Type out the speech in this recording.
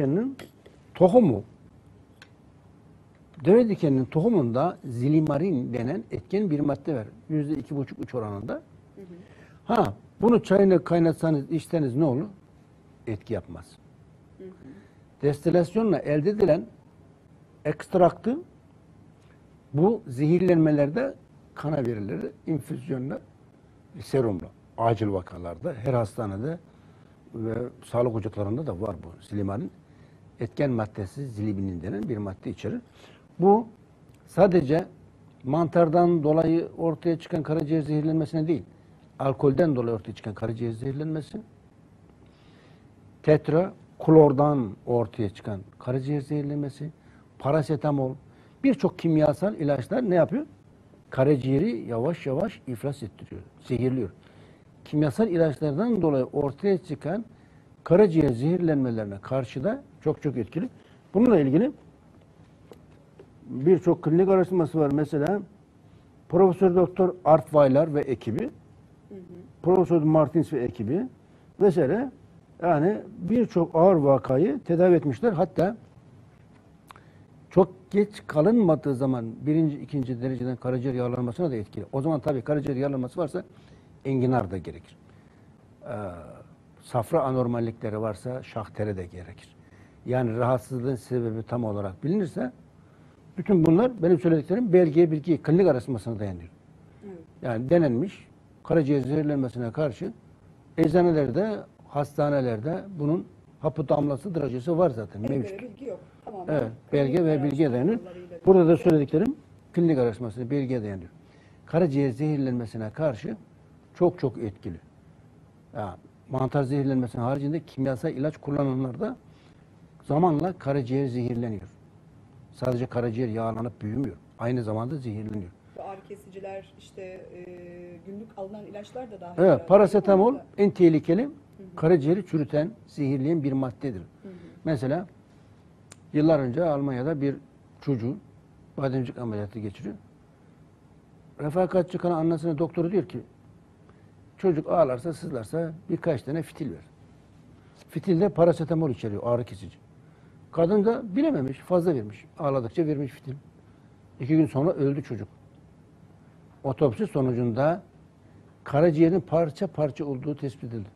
dikeninin tohumu. Deve dikeninin tohumunda zilimarin denen etken bir madde var. Yüzde iki buçuk üç oranında. Ha bunu çayını kaynatsanız içseniz ne olur? Etki yapmaz. Destilasyonla elde edilen ekstraktı bu zehirlenmelerde kana verilir, infüzyonla, serumla, acil vakalarda, her hastanede ve sağlık ocaklarında da var bu zilimarin. Etken maddesi zilibinin denen bir madde içerir. Bu sadece mantardan dolayı ortaya çıkan karaciğer zehirlenmesine değil, alkolden dolayı ortaya çıkan karaciğer zehirlenmesi, tetra klordan ortaya çıkan karaciğer zehirlenmesi, parasetamol, birçok kimyasal ilaçlar ne yapıyor? Karaciğeri yavaş yavaş iflas ettiriyor, zehirliyor. Kimyasal ilaçlardan dolayı ortaya çıkan karaciğer zehirlenmelerine karşı da çok çok etkili. Bununla ilgili birçok klinik araştırması var. Mesela Profesör Doktor Artweiler ve ekibi, Profesör Martins ve ekibi vesaire yani birçok ağır vakayı tedavi etmişler. Hatta çok geç kalınmadığı zaman birinci, ikinci dereceden karaciğer yağlanmasına da etkili. O zaman tabii karaciğer yağlanması varsa enginar da gerekir. Ee, safra anormallikleri varsa şahtere de gerekir. Yani rahatsızlığın sebebi tam olarak bilinirse bütün bunlar benim söylediklerim belgeye bilgi, klinik araştırmasına dayanıyor. Yani denenmiş karaciğer zehirlenmesine karşı eczanelerde, hastanelerde bunun hapı damlası derecesi var zaten Belge mevcut. bilgi yok. Tamamen Evet, belge ve bilgiye dayanıyor. Burada da söylediklerim klinik araştırmasına, bilgiye dayanıyor. Karaciğer zehirlenmesine karşı çok çok etkili. Ya, mantar zehirlenmesinin haricinde kimyasal ilaç kullananlarda zamanla karaciğer zehirleniyor. Sadece karaciğer yağlanıp büyümüyor. Aynı zamanda zehirleniyor. Bu ağrı kesiciler, işte e, günlük alınan ilaçlar da dahil. Evet, parasetamol da- en tehlikeli karaciğeri çürüten, zehirleyen bir maddedir. Mesela yıllar önce Almanya'da bir çocuğu bademcik ameliyatı geçiriyor. Refakatçi kanı annesine doktoru diyor ki çocuk ağlarsa sızlarsa birkaç tane fitil ver. Fitil de parasetamol içeriyor ağrı kesici. Kadın da bilememiş fazla vermiş. Ağladıkça vermiş fitil. İki gün sonra öldü çocuk. Otopsi sonucunda karaciğerin parça parça olduğu tespit edildi.